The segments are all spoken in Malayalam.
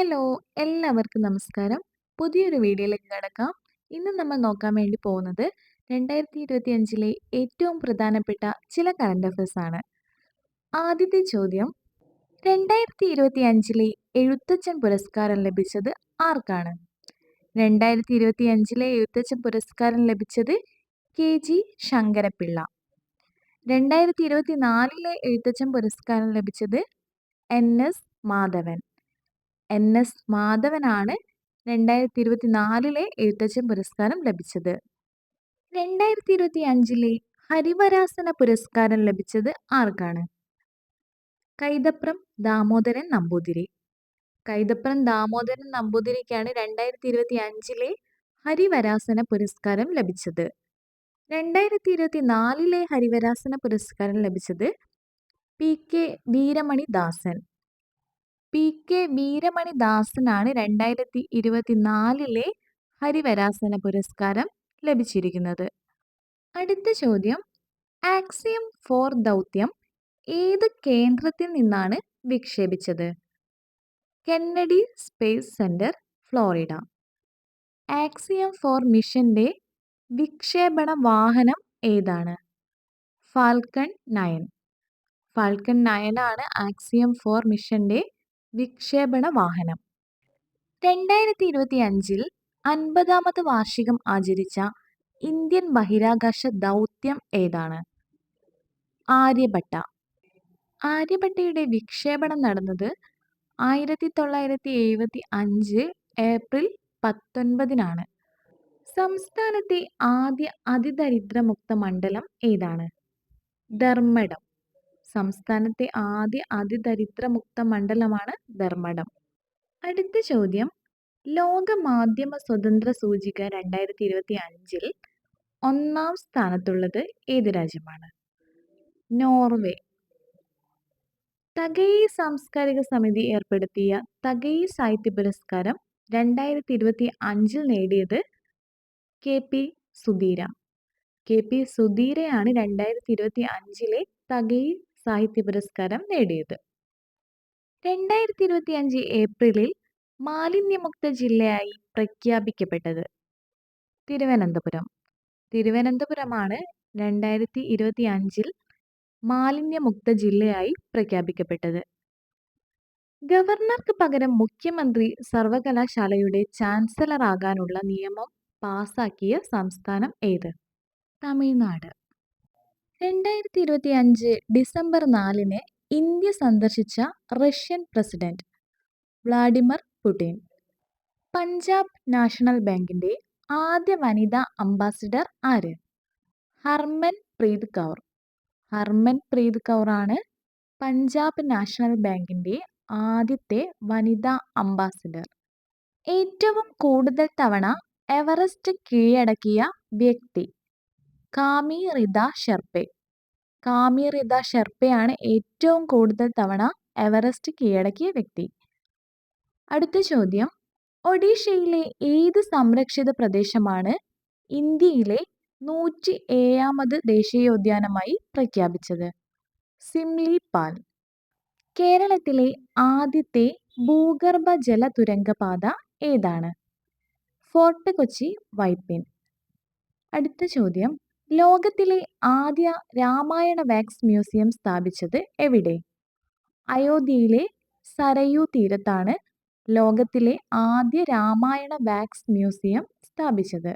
ഹലോ എല്ലാവർക്കും നമസ്കാരം. പുതിയൊരു വീഡിയോയിലേക്ക് കടക്കാം. ഇന്ന് നമ്മൾ നോക്കാൻ വേണ്ടി പോകുന്നത് രണ്ടായിരത്തി ഇരുപത്തി അഞ്ചിലെ ഏറ്റവും പ്രധാനപ്പെട്ട ചില കറണ്ട് അഫയേഴ്സ് ആണ്. ആദ്യത്തെ ചോദ്യം രണ്ടായിരത്തി ഇരുപത്തി അഞ്ചിലെ എഴുത്തച്ഛൻ പുരസ്കാരം ലഭിച്ചത് ആർക്കാണ്? രണ്ടായിരത്തി ഇരുപത്തി അഞ്ചിലെ എഴുത്തച്ഛൻ പുരസ്കാരം ലഭിച്ചത് കെ. ജി. ശങ്കരപ്പിള്ള. രണ്ടായിരത്തി ഇരുപത്തി നാലിലെ എഴുത്തച്ഛൻ പുരസ്കാരം ലഭിച്ചത് N. S. Madhavan. N S മാധവനാണ് രണ്ടായിരത്തി ഇരുപത്തി നാലിലെ എഴുത്തച്ഛൻ പുരസ്കാരം ലഭിച്ചത്. രണ്ടായിരത്തി ഇരുപത്തി അഞ്ചിലെ ഹരിവരാസന പുരസ്കാരം ലഭിച്ചത് ആർക്കാണ്? കൈതപ്രം ദാമോദരൻ നമ്പൂതിരി. കൈതപ്രം ദാമോദരൻ നമ്പൂതിരിക്കാണ് രണ്ടായിരത്തി ഇരുപത്തി അഞ്ചിലെ ഹരിവരാസന പുരസ്കാരം ലഭിച്ചത്. രണ്ടായിരത്തി ഇരുപത്തി നാലിലെ ഹരിവരാസന പുരസ്കാരം ലഭിച്ചത് P K Veeramani Dasan P. K. Veeramani ദാസനാണ് രണ്ടായിരത്തി ഇരുപത്തിനാലിലെ ഹരിവരാസന പുരസ്കാരം ലഭിച്ചിരിക്കുന്നത്. അടുത്ത ചോദ്യം. ആക്സിയം ഫോർ ദൗത്യം ഏത് കേന്ദ്രത്തിൽ നിന്നാണ് വിക്ഷേപിച്ചത്? Kennedy space centre Florida. Axiom four മിഷന്റെ വിക്ഷേപണ വാഹനം ഏതാണ്? Falcon nine. ഫാൽക്കൺ നയനാണ് ആക്സിയം ഫോർ മിഷന്റെ വിക്ഷേപണ വാഹനം. രണ്ടായിരത്തി ഇരുപത്തി അഞ്ചിൽ അൻപതാമത് വാർഷികം ആചരിച്ച ഇന്ത്യൻ ബഹിരാകാശ ദൗത്യം ഏതാണ്? ആര്യഭട്ട. ആര്യഭട്ടയുടെ വിക്ഷേപണം നടന്നത് ആയിരത്തി തൊള്ളായിരത്തി എഴുപത്തി അഞ്ച് ഏപ്രിൽ പത്തൊൻപതിനാണ്. സംസ്ഥാനത്തെ ആദ്യ അതിദരിദ്രമുക്ത മണ്ഡലം ഏതാണ്? ധർമ്മടം. സംസ്ഥാനത്തെ ആദ്യ അതിദരിദ്രമുക്ത മണ്ഡലമാണ് ധർമ്മടം. അടുത്ത ചോദ്യം. ലോക മാധ്യമ സ്വതന്ത്ര സൂചിക രണ്ടായിരത്തി ഇരുപത്തി അഞ്ചിൽ ഒന്നാം സ്ഥാനത്തുള്ളത് ഏത് രാജ്യമാണ്? നോർവേ. തകൈ സാംസ്കാരിക സമിതി ഏർപ്പെടുത്തിയ തകൈ സാഹിത്യ പുരസ്കാരം രണ്ടായിരത്തി ഇരുപത്തി അഞ്ചിൽ നേടിയത് K P Sudheera. K P സുധീരയാണ് രണ്ടായിരത്തി ഇരുപത്തി അഞ്ചിലെ തകഴി സാഹിത്യ പുരസ്കാരം നേടിയത്. രണ്ടായിരത്തി ഇരുപത്തി അഞ്ച് ഏപ്രിലിൽ മാലിന്യമുക്ത ജില്ലയായി പ്രഖ്യാപിക്കപ്പെട്ടത് തിരുവനന്തപുരം. തിരുവനന്തപുരമാണ് രണ്ടായിരത്തി ഇരുപത്തി അഞ്ചിൽ മാലിന്യമുക്ത ജില്ലയായി പ്രഖ്യാപിക്കപ്പെട്ടത്. ഗവർണർക്ക് പകരം മുഖ്യമന്ത്രി സർവകലാശാലയുടെ ചാൻസലർ ആകാനുള്ള നിയമം പാസാക്കിയ സംസ്ഥാനം ഏത്? തമിഴ്നാട്. രണ്ടായിരത്തി ഇരുപത്തി അഞ്ച് ഡിസംബർ നാലിന് ഇന്ത്യ സന്ദർശിച്ച Russian president Vladimir Putin. Punjab national ബാങ്കിന്റെ ആദ്യ വനിതാ അംബാസിഡർ ആര്? ഹർമൻ പ്രീത് കൗർ. ഹർമൻ പ്രീത് കൗറാണ് പഞ്ചാബ് നാഷണൽ ബാങ്കിന്റെ ആദ്യത്തെ വനിതാ അംബാസിഡർ. ഏറ്റവും കൂടുതൽ തവണ എവറസ്റ്റ് കീഴടക്കിയ വ്യക്തി കാമി റിത ഷെർപ്പെ. കാമി റിത ഷെർപ്പയാണ് ഏറ്റവും കൂടുതൽ തവണ എവറസ്റ്റ് കീഴടക്കിയ വ്യക്തി. അടുത്ത ചോദ്യം. ഒഡീഷയിലെ ഏത് സംരക്ഷിത പ്രദേശമാണ് ഇന്ത്യയിലെ നൂറ്റി ഏഴാമത് ദേശീയോദ്യാനമായി പ്രഖ്യാപിച്ചത്? സിംലി പാൽ. കേരളത്തിലെ ആദ്യത്തെ ഭൂഗർഭ ജല തുരങ്കപാത ഏതാണ്? ഫോർട്ട് കൊച്ചി വൈപ്പിൻ. അടുത്ത ചോദ്യം. ലോകത്തിലെ ആദ്യ രാമായണ വാക്സ് മ്യൂസിയം സ്ഥാപിച്ചത് എവിടെ? അയോധ്യയിലെ സരയൂ തീരത്താണ് ലോകത്തിലെ ആദ്യ രാമായണ വാക്സ് മ്യൂസിയം സ്ഥാപിച്ചത്.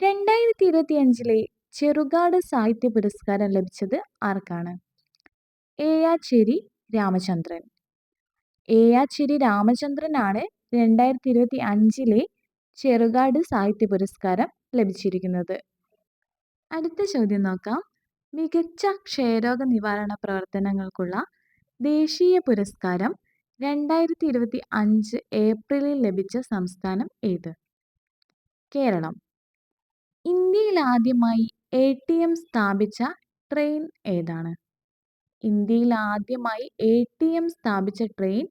രണ്ടായിരത്തി ഇരുപത്തി അഞ്ചിലെ ചെറുകാട് സാഹിത്യ പുരസ്കാരം ലഭിച്ചത് ആർക്കാണ്? ഏയാച്ചേരി രാമചന്ദ്രൻ. ഏയാച്ചേരി രാമചന്ദ്രനാണ് രണ്ടായിരത്തി ഇരുപത്തി അഞ്ചിലെ ചെറുകാട് സാഹിത്യ പുരസ്കാരം ലഭിച്ചിരിക്കുന്നത്. അടുത്ത ചോദ്യം നോക്കാം. മികച്ച ക്ഷയരോഗ നിവാരണ പ്രവർത്തനങ്ങൾക്കുള്ള ദേശീയ പുരസ്കാരം രണ്ടായിരത്തി ഇരുപത്തി അഞ്ച് ഏപ്രിലിൽ ലഭിച്ച സംസ്ഥാനം ഏത്? കേരളം. ഇന്ത്യയിൽ ആദ്യമായി എ ടി എം സ്ഥാപിച്ച ട്രെയിൻ ഏതാണ്? ഇന്ത്യയിൽ ആദ്യമായി എ ടി എം സ്ഥാപിച്ച ട്രെയിൻ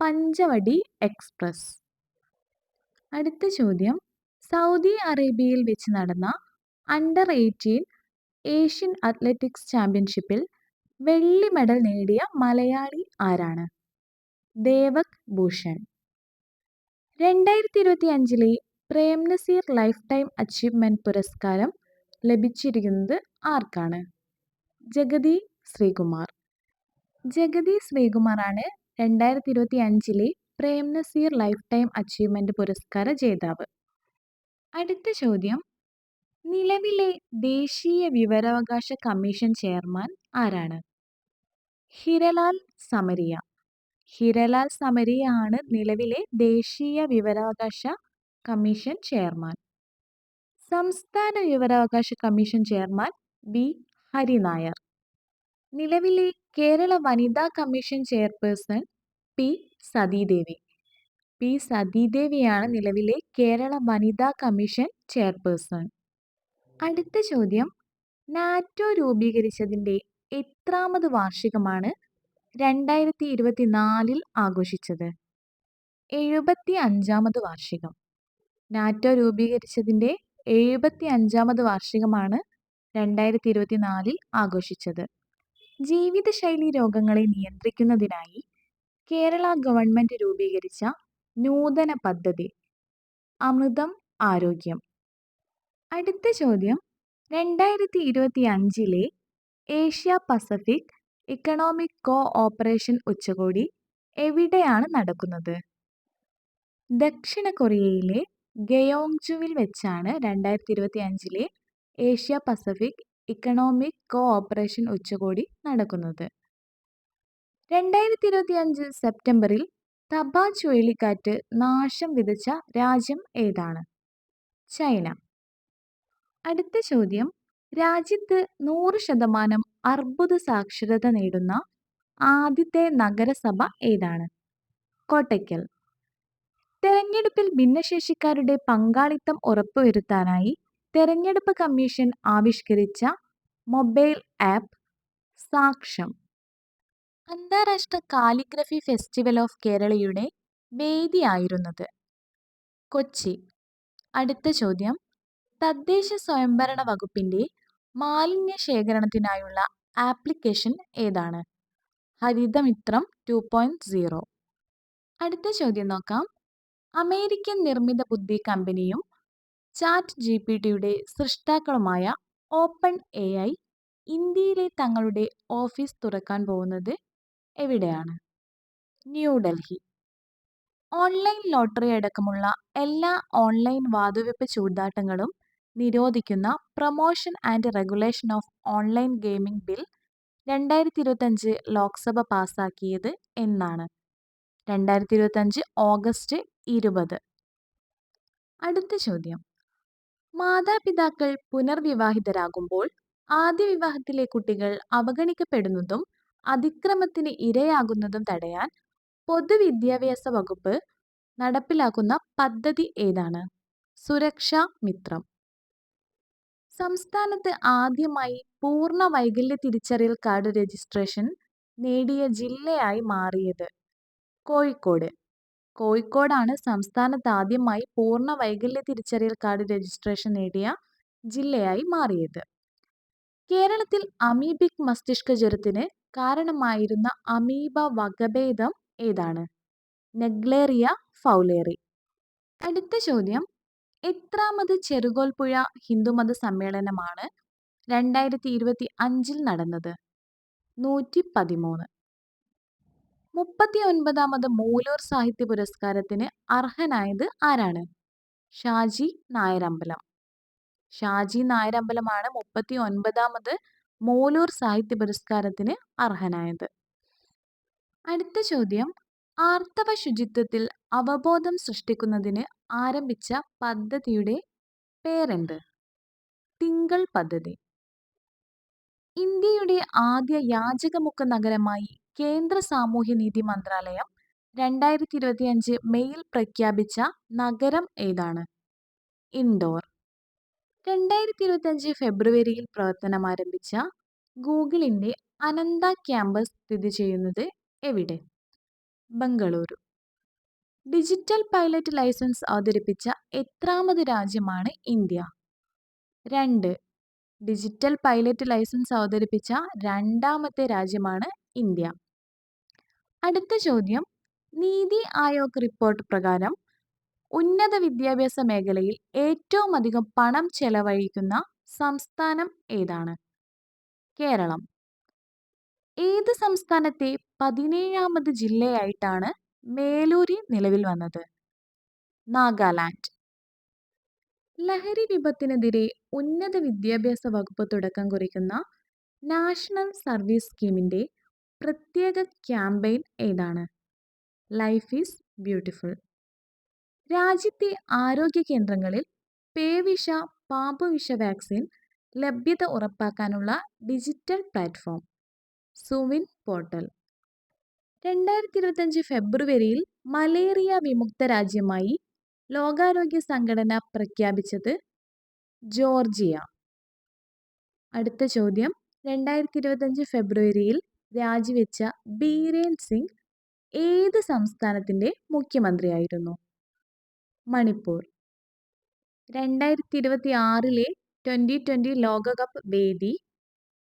പഞ്ചവടി എക്സ്പ്രസ്. അടുത്ത ചോദ്യം. സൗദി അറേബ്യയിൽ വെച്ച് നടന്ന അണ്ടർ എയ്റ്റീൻ ഏഷ്യൻ അത്ലറ്റിക്സ് ചാമ്പ്യൻഷിപ്പിൽ വെള്ളി മെഡൽ നേടിയ മലയാളി ആരാണ്? ദേവക് ഭൂഷൺ. രണ്ടായിരത്തി ഇരുപത്തി അഞ്ചിലെ Prem Nazir lifetime achievement പുരസ്കാരം ലഭിച്ചിരിക്കുന്നത് ആർക്കാണ്? ജഗതി ശ്രീകുമാർ. ജഗതി ശ്രീകുമാറാണ് രണ്ടായിരത്തി ഇരുപത്തി അഞ്ചിലെ Prem Nazir lifetime achievement പുരസ്കാര ജേതാവ്. അടുത്ത ചോദ്യം നിലവിലെ ദേശീയ വിവരാവകാശ കമ്മീഷൻ ചെയർമാൻ ആരാണ്? ഹിരലാൽ സമരിയ. ഹിരലാൽ സമരിയ ആണ് നിലവിലെ ദേശീയ വിവരാവകാശ കമ്മീഷൻ ചെയർമാൻ. സംസ്ഥാന വിവരാവകാശ കമ്മീഷൻ ചെയർമാൻ ബി ഹരിനായർ. നിലവിലെ കേരള വനിതാ commission chairperson P. Sathidevi. P. സതീദേവിയാണ് നിലവിലെ കേരള വനിതാ കമ്മീഷൻ ചെയർപേഴ്സൺ. അടുത്ത ചോദ്യം. നാറ്റോ രൂപീകരിച്ചതിന്റെ എത്രാമത് വാർഷികമാണ് രണ്ടായിരത്തി ഇരുപത്തിനാലിൽ ആഘോഷിച്ചത്? എഴുപത്തി അഞ്ചാമത് വാർഷികം. നാറ്റോ രൂപീകരിച്ചതിന്റെ എഴുപത്തി അഞ്ചാമത് വാർഷികമാണ് രണ്ടായിരത്തി ഇരുപത്തിനാലിൽ ആഘോഷിച്ചത്. ജീവിതശൈലി രോഗങ്ങളെ നിയന്ത്രിക്കുന്നതിനായി കേരള ഗവൺമെന്റ് രൂപീകരിച്ച നൂതന പദ്ധതി അമൃതം ആരോഗ്യം. അടുത്ത ചോദ്യം. രണ്ടായിരത്തി ഇരുപത്തി അഞ്ചിലെ Asia Pacific economic cooperation ഉച്ചകോടി എവിടെയാണ് നടക്കുന്നത്? ദക്ഷിണ കൊറിയയിലെ ഗയോങ്ജുവിൽ വെച്ചാണ് രണ്ടായിരത്തി ഇരുപത്തി അഞ്ചിലെ Asia Pacific economic cooperation ഉച്ചകോടി നടക്കുന്നത്. രണ്ടായിരത്തി ഇരുപത്തി അഞ്ച് സെപ്റ്റംബറിൽ തബ ചുഴലിക്കാറ്റ് നാശം വിതച്ച രാജ്യം ഏതാണ്? ചൈന. അടുത്ത ചോദ്യം. രാജ്യത്ത് നൂറ് ശതമാനം അർബുദ സാക്ഷരത നേടുന്ന ആദ്യത്തെ നഗരസഭ ഏതാണ്? കോട്ടയ്ക്കൽ. തെരഞ്ഞെടുപ്പിൽ ഭിന്നശേഷിക്കാരുടെ പങ്കാളിത്തം ഉറപ്പുവരുത്താനായി തെരഞ്ഞെടുപ്പ് കമ്മീഷൻ ആവിഷ്കരിച്ച മൊബൈൽ ആപ്പ് സാക്ഷം. അന്താരാഷ്ട്ര കാലിഗ്രഫി ഫെസ്റ്റിവൽ ഓഫ് കേരളയുടെ വേദിയായിരുന്നത്. കൊച്ചി. അടുത്ത ചോദ്യം. തദ്ദേശ സ്വയംഭരണ വകുപ്പിന്റെ മാലിന്യ ശേഖരണത്തിനായുള്ള ആപ്ലിക്കേഷൻ ഏതാണ്? ഹരിതമിത്രം ടു പോയിന്റ് സീറോ അടുത്ത ചോദ്യം നോക്കാം. അമേരിക്കൻ നിർമ്മിത ബുദ്ധി കമ്പനിയും ചാറ്റ് ജി പി ടിയുടെ സൃഷ്ടാക്കളുമായ ഓപ്പൺ എ ഐ ഇന്ത്യയിലെ തങ്ങളുടെ ഓഫീസ് തുറക്കാൻ പോകുന്നത് എവിടെയാണ്? ന്യൂഡൽഹി. ഓൺലൈൻ ലോട്ടറി അടക്കമുള്ള എല്ലാ ഓൺലൈൻ വാതുവെപ്പ് ചൂതാട്ടങ്ങളും നിരോധിക്കുന്ന promotion and regulation of online gaming bill രണ്ടായിരത്തി ഇരുപത്തഞ്ച് ലോക്സഭ പാസാക്കിയത് എന്നാണ്. രണ്ടായിരത്തി ഇരുപത്തഞ്ച് ഓഗസ്റ്റ് ഇരുപത്. അടുത്ത ചോദ്യം. മാതാപിതാക്കൾ പുനർവിവാഹിതരാകുമ്പോൾ ആദ്യ വിവാഹത്തിലെ കുട്ടികൾ അവഗണിക്കപ്പെടുന്നതും അതിക്രമത്തിന് ഇരയാകുന്നതും തടയാൻ പൊതുവിദ്യാഭ്യാസ വകുപ്പ് നടപ്പിലാക്കുന്ന പദ്ധതി ഏതാണ്? സുരക്ഷാ മിത്രം. സംസ്ഥാനത്ത് ആദ്യമായി പൂർണ വൈകല്യ തിരിച്ചറിയൽ കാർഡ് രജിസ്ട്രേഷൻ നേടിയ ജില്ലയായി മാറിയത് കോഴിക്കോട്. കോഴിക്കോടാണ് സംസ്ഥാനത്ത് ആദ്യമായി പൂർണ വൈകല്യ തിരിച്ചറിയൽ കാർഡ് രജിസ്ട്രേഷൻ നേടിയ ജില്ലയായി മാറിയത്. കേരളത്തിൽ അമീബിക് മസ്തിഷ്ക ജ്വരത്തിന് കാരണമായിരുന്ന അമീബ വകഭേദം ഏതാണ്? Naegleria fowleri. അടുത്ത ചോദ്യം. എത്രാമത് ചെറുകോൽപ്പുഴ ഹിന്ദുമത സമ്മേളനമാണ് രണ്ടായിരത്തി ഇരുപത്തി അഞ്ചിൽ നടന്നത്? നൂറ്റി പതിമൂന്ന് മുപ്പത്തി ഒൻപതാമത് മൂലൂർ സാഹിത്യ പുരസ്കാരത്തിന് അർഹനായത് ആരാണ്? ഷാജി നായരമ്പലം. ഷാജി നായരമ്പലമാണ് മുപ്പത്തി ഒൻപതാമത് മൂലൂർ സാഹിത്യ പുരസ്കാരത്തിന് അർഹനായത്. അടുത്ത ചോദ്യം ആർത്തവ ശുചിത്വത്തിൽ അവബോധം സൃഷ്ടിക്കുന്നതിന് ആരംഭിച്ച പദ്ധതിയുടെ പേരെന്ത്? തിങ്കൾ പദ്ധതി. ഇന്ത്യയുടെ ആദ്യ യാചകമുക്ത നഗരമായി കേന്ദ്ര സാമൂഹ്യനീതി മന്ത്രാലയം രണ്ടായിരത്തി ഇരുപത്തിയഞ്ച് മെയിൽ പ്രഖ്യാപിച്ച നഗരം ഏതാണ്? ഇൻഡോർ. രണ്ടായിരത്തി ഇരുപത്തിയഞ്ച് ഫെബ്രുവരിയിൽ പ്രവർത്തനം ആരംഭിച്ച ഗൂഗിളിന്റെ അനന്ത ക്യാമ്പസ് സ്ഥിതി ചെയ്യുന്നത് എവിടെ? ബംഗളൂരു. ഡിജിറ്റൽ പൈലറ്റ് ലൈസൻസ് അവതരിപ്പിച്ച എത്രാമത് രാജ്യമാണ് ഇന്ത്യ? രണ്ട്. ഡിജിറ്റൽ പൈലറ്റ് ലൈസൻസ് അവതരിപ്പിച്ച രണ്ടാമത്തെ രാജ്യമാണ് ഇന്ത്യ. അടുത്ത ചോദ്യം. നീതി ആയോഗ് റിപ്പോർട്ട് പ്രകാരം ഉന്നത വിദ്യാഭ്യാസ മേഖലയിൽ ഏറ്റവും അധികം പണം ചെലവഴിക്കുന്ന സംസ്ഥാനം ഏതാണ്? കേരളം. ഏത് സംസ്ഥാനത്തെ പതിനേഴാമത് ജില്ലയായിട്ടാണ് മേലൂരി നിലവിൽ വന്നത്? നാഗാലാൻഡ്. ലഹരി വിപത്തിനെതിരെ ഉന്നത വിദ്യാഭ്യാസ വകുപ്പ് തുടക്കം കുറിക്കുന്ന നാഷണൽ സർവീസ് സ്കീമിന്റെ പ്രത്യേക ക്യാമ്പയിൻ ഏതാണ്? Life is beautiful. രാജ്യത്തെ ആരോഗ്യ കേന്ദ്രങ്ങളിൽ പേവിഷ പാമ്പുവിഷ വാക്സിൻ ലഭ്യത ഉറപ്പാക്കാനുള്ള ഡിജിറ്റൽ പ്ലാറ്റ്ഫോം. സുവിൻ പോർട്ടൽ. രണ്ടായിരത്തി ഇരുപത്തഞ്ച് ഫെബ്രുവരിയിൽ മലേറിയ വിമുക്ത രാജ്യമായി ലോകാരോഗ്യ സംഘടന പ്രഖ്യാപിച്ചത് ജോർജിയ. അടുത്ത ചോദ്യം. രണ്ടായിരത്തി ഇരുപത്തഞ്ച് ഫെബ്രുവരിയിൽ രാജിവെച്ച ബീരേൻ സിംഗ് ഏത് സംസ്ഥാനത്തിന്റെ മുഖ്യമന്ത്രിയായിരുന്നു? മണിപ്പൂർ. രണ്ടായിരത്തി ഇരുപത്തി ആറിലെ ട്വന്റി ട്വന്റി ലോകകപ്പ് വേദി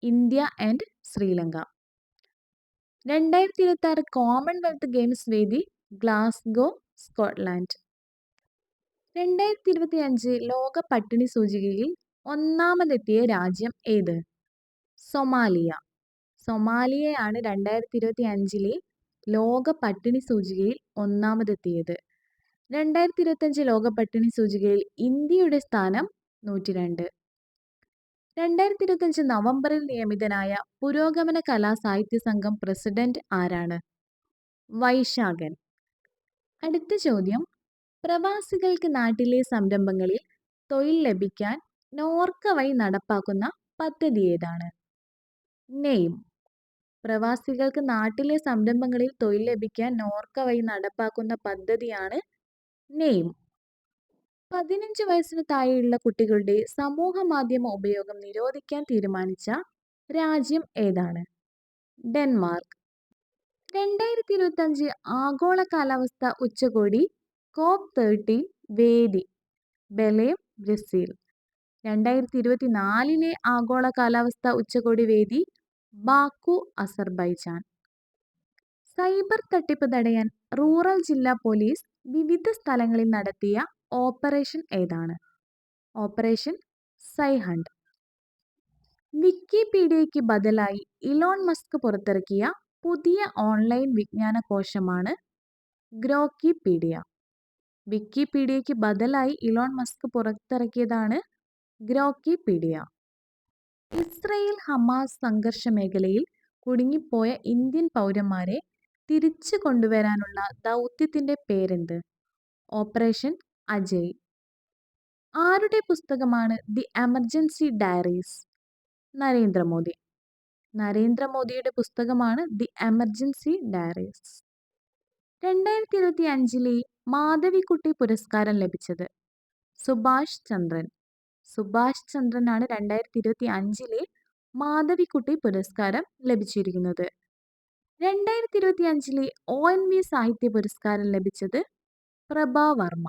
ഇന്ത്യ ആൻഡ് ശ്രീലങ്ക. രണ്ടായിരത്തി ഇരുപത്തി ആറ് കോമൺവെൽത്ത് ഗെയിംസ് വേദി ഗ്ലാസ്ഗോ സ്കോട്ട്ലാൻഡ് രണ്ടായിരത്തി ഇരുപത്തി അഞ്ച് ലോക പട്ടിണി സൂചികയിൽ ഒന്നാമതെത്തിയ രാജ്യം ഏത്? സൊമാലിയ. സൊമാലിയയാണ് രണ്ടായിരത്തി ഇരുപത്തി അഞ്ചിലെ ലോക പട്ടിണി സൂചികയിൽ ഒന്നാമതെത്തിയത്. രണ്ടായിരത്തി ഇരുപത്തഞ്ച് ലോക പട്ടിണി സൂചികയിൽ ഇന്ത്യയുടെ സ്ഥാനം നൂറ്റി രണ്ട് രണ്ടായിരത്തി ഇരുപത്തഞ്ച് നവംബറിൽ നിയമിതനായ പുരോഗമന കലാ സാഹിത്യ സംഘം പ്രസിഡന്റ് ആരാണ്? വൈശാഖൻ. അടുത്ത ചോദ്യം. പ്രവാസികൾക്ക് നാട്ടിലെ സംരംഭങ്ങളിൽ തൊഴിൽ ലഭിക്കാൻ നോർക്ക വഴി നടപ്പാക്കുന്ന പദ്ധതി ഏതാണ്? നെയ്മ്. പ്രവാസികൾക്ക് നാട്ടിലെ സംരംഭങ്ങളിൽ തൊഴിൽ ലഭിക്കാൻ നോർക്ക വഴി നടപ്പാക്കുന്ന പദ്ധതിയാണ് നെയിം പതിനഞ്ച് വയസ്സിന് താഴെയുള്ള കുട്ടികളുടെ സമൂഹ മാധ്യമ ഉപയോഗം നിരോധിക്കാൻ തീരുമാനിച്ച രാജ്യം ഏതാണ്? ഡെൻമാർക്ക്. രണ്ടായിരത്തി ഇരുപത്തഞ്ച് ആഗോള കാലാവസ്ഥ ഉച്ചകോടി കോപ്പ് തേർട്ടീൻ വേദി ബെലേം ബ്രസീൽ. രണ്ടായിരത്തി ഇരുപത്തി നാലിലെ ആഗോള കാലാവസ്ഥ ഉച്ചകോടി വേദി ബാക്കു അസർബൈജാൻ. സൈബർ തട്ടിപ്പ് തടയാൻ റൂറൽ ജില്ലാ പോലീസ് വിവിധ സ്ഥലങ്ങളിൽ നടത്തിയ ഓപ്പറേഷൻ ഏതാണ്? ഓപ്പറേഷൻ സൈഹണ്ട്. വിക്കിപീഡിയയ്ക്ക് ബദലായി ഇലോൺ മസ്ക് പുറത്തിറക്കിയ പുതിയ ഓൺലൈൻ വിജ്ഞാന കോശമാണ് ഗ്രോക്കിപീഡിയ. വിക്കിപീഡിയയ്ക്ക് ബദലായി ഇലോൺ മസ്ക് പുറത്തിറക്കിയതാണ് ഗ്രോക്കിപീഡിയ. ഇസ്രയേൽ ഹമാസ് സംഘർഷ മേഖലയിൽ കുടുങ്ങിപ്പോയ ഇന്ത്യൻ പൗരന്മാരെ തിരിച്ചു കൊണ്ടുവരാനുള്ള ദൗത്യത്തിന്റെ പേരെന്ത്? ഓപ്പറേഷൻ അജയ്. ആരുടെ പുസ്തകമാണ് ദി എമർജൻസി ഡയറീസ്? നരേന്ദ്രമോദി. നരേന്ദ്രമോദിയുടെ പുസ്തകമാണ് ദി എമർജൻസി ഡയറീസ്. രണ്ടായിരത്തി ഇരുപത്തി അഞ്ചിലെ മാധവിക്കുട്ടി പുരസ്കാരം ലഭിച്ചത് സുഭാഷ് ചന്ദ്രൻ. സുഭാഷ് ചന്ദ്രനാണ് രണ്ടായിരത്തി ഇരുപത്തി അഞ്ചിലെ മാധവിക്കുട്ടി പുരസ്കാരം ലഭിച്ചിരിക്കുന്നത്. രണ്ടായിരത്തി ഇരുപത്തി അഞ്ചിലെ ഒ എൻ വി സാഹിത്യ പുരസ്കാരം ലഭിച്ചത് പ്രഭാവർമ്മ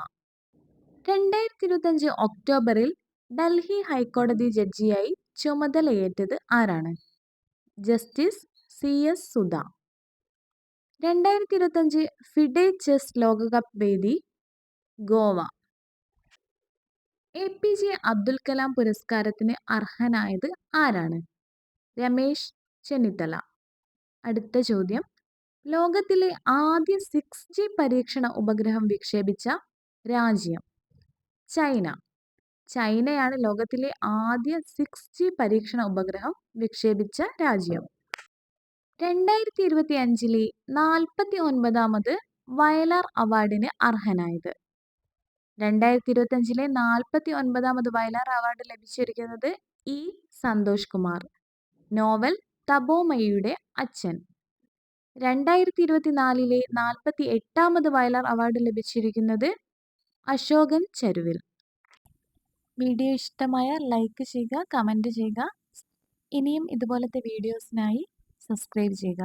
രണ്ടായിരത്തി ഇരുപത്തഞ്ച് ഒക്ടോബറിൽ ഡൽഹി ഹൈക്കോടതി ജഡ്ജിയായി ചുമതലയേറ്റത് ആരാണ്? Justice C S Sudha. രണ്ടായിരത്തി ഇരുപത്തഞ്ച് ഫിഡെ ചെസ് ലോകകപ്പ് വേദി Goa. A P J Abdul Kalam പുരസ്കാരത്തിന് അർഹനായത് ആരാണ്? രമേശ് ചെന്നിത്തല. അടുത്ത ചോദ്യം. ലോകത്തിലെ ആദ്യ സിക്സ് ജി പരീക്ഷണ ഉപഗ്രഹം വിക്ഷേപിച്ച രാജ്യം. ചൈന. ചൈനയാണ് ലോകത്തിലെ ആദ്യ സിക്സ് ജി പരീക്ഷണ ഉപഗ്രഹം വിക്ഷേപിച്ച രാജ്യം. രണ്ടായിരത്തി ഇരുപത്തി അഞ്ചിലെ നാൽപ്പത്തി ഒൻപതാമത് വയലാർ അവാർഡിന് അർഹനായത്. രണ്ടായിരത്തി ഇരുപത്തി അഞ്ചിലെ നാൽപ്പത്തി ഒൻപതാമത് വയലാർ അവാർഡ് ലഭിച്ചിരിക്കുന്നത് ഇ. സന്തോഷ് കുമാർ. നോവൽ തബോമയുടെ അച്ഛൻ. രണ്ടായിരത്തി ഇരുപത്തിനാലിലെ നാൽപ്പത്തി എട്ടാമത് വയലാർ അവാർഡ് ലഭിച്ചിരിക്കുന്നത് അശോകൻ ചരുവിൽ. വീഡിയോ ഇഷ്ടമായ ലൈക്ക് ചെയ്യുക കമന്റ് ചെയ്യുക. ഇനിയും ഇതുപോലത്തെ വീഡിയോസിനായി സബ്സ്ക്രൈബ് ചെയ്യുക.